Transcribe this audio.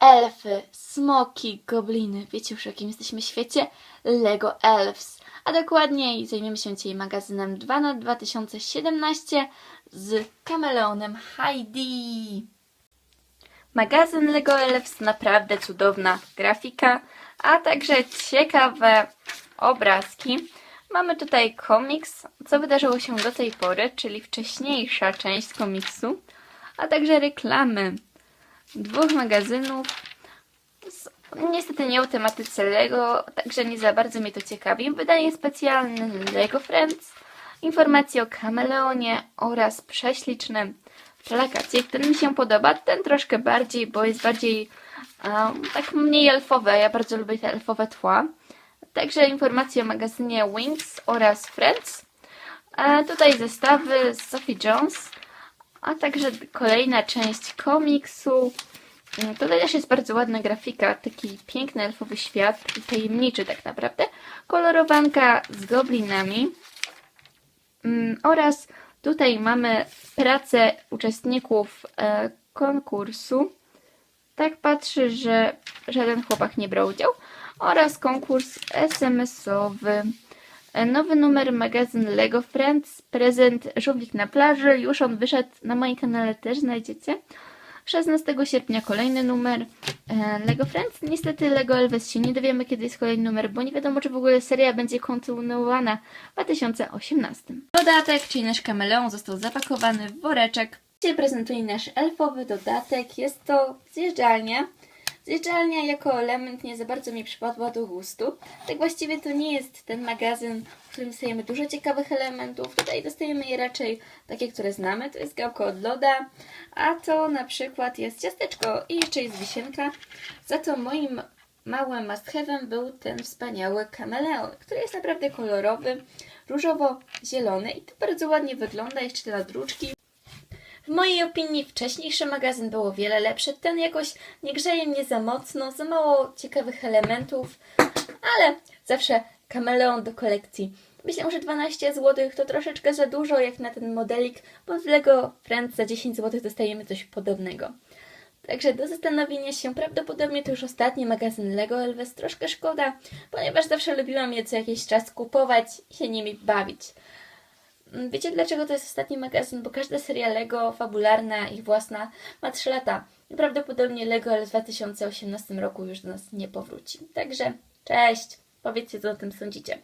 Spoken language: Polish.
elfy, smoki, gobliny. Wiecie już w jakim jesteśmy świecie? Lego Elves. A dokładniej zajmiemy się dzisiaj magazynem 2 na 2017 z kameleonem Heidi. Magazyn Lego Elves naprawdę cudowna grafika, a także ciekawe obrazki. Mamy tutaj komiks, co wydarzyło się do tej pory, czyli wcześniejsza część komiksu, a także reklamy dwóch magazynów. Niestety nie o tematyce Lego, także nie za bardzo mnie to ciekawi. Wydanie specjalne Lego Friends, informacje o kameleonie oraz prześliczne plakacie, który mi się podoba. Ten troszkę bardziej, bo jest bardziej um, tak mniej elfowe. Ja bardzo lubię te elfowe tła. Także informacje o magazynie Wings oraz Friends. A tutaj zestawy z Sophie Jones, a także kolejna część komiksu. Mm, Tutaj też jest bardzo ładna grafika, taki piękny elfowy świat, tajemniczy tak naprawdę. Kolorowanka z goblinami. Mm, Oraz tutaj mamy pracę uczestników e, konkursu. Tak patrzy, że żaden chłopak nie brał udziału. Oraz konkurs SMS-owy. E, Nowy numer magazyn Lego Friends, prezent Żółwik na plaży. Już on wyszedł na moim kanale, też znajdziecie. 16 sierpnia kolejny numer e, Lego Friends. Niestety Lego Elves się nie dowiemy, kiedy jest kolejny numer, bo nie wiadomo, czy w ogóle seria będzie kontynuowana w 2018. Dodatek, czyli nasz kameleon, został zapakowany w woreczek. Dzisiaj prezentuje nasz elfowy dodatek. Jest to zjeżdżalnia. Zjeżdżalnia jako element nie za bardzo mi przypadła do gustu. Tak właściwie to nie jest ten magazyn, w którym dostajemy dużo ciekawych elementów. Tutaj dostajemy je raczej takie, które znamy. To jest gałka od loda, a to na przykład jest ciasteczko i jeszcze jest wisienka. Za to moim małym must był ten wspaniały kameleon, który jest naprawdę kolorowy, różowo-zielony i to bardzo ładnie wygląda. Jeszcze te ladruczki. W mojej opinii wcześniejszy magazyn był o wiele lepszy. Ten jakoś nie grzeje mnie za mocno, za mało ciekawych elementów, ale zawsze kameleon do kolekcji. Myślę, że 12 zł to troszeczkę za dużo jak na ten modelik, bo w Lego Friends za 10 zł dostajemy coś podobnego. Także do zastanowienia się, prawdopodobnie to już ostatni magazyn Lego Elves. Troszkę szkoda, ponieważ zawsze lubiłam je co jakiś czas kupować i się nimi bawić. Mm, Wiecie dlaczego to jest ostatni magazyn? Bo każda seria Lego, fabularna, ich własna, ma 3 lata. I prawdopodobnie Lego w 2018 roku już do nas nie powróci. Także cześć! Powiedzcie, co o tym sądzicie.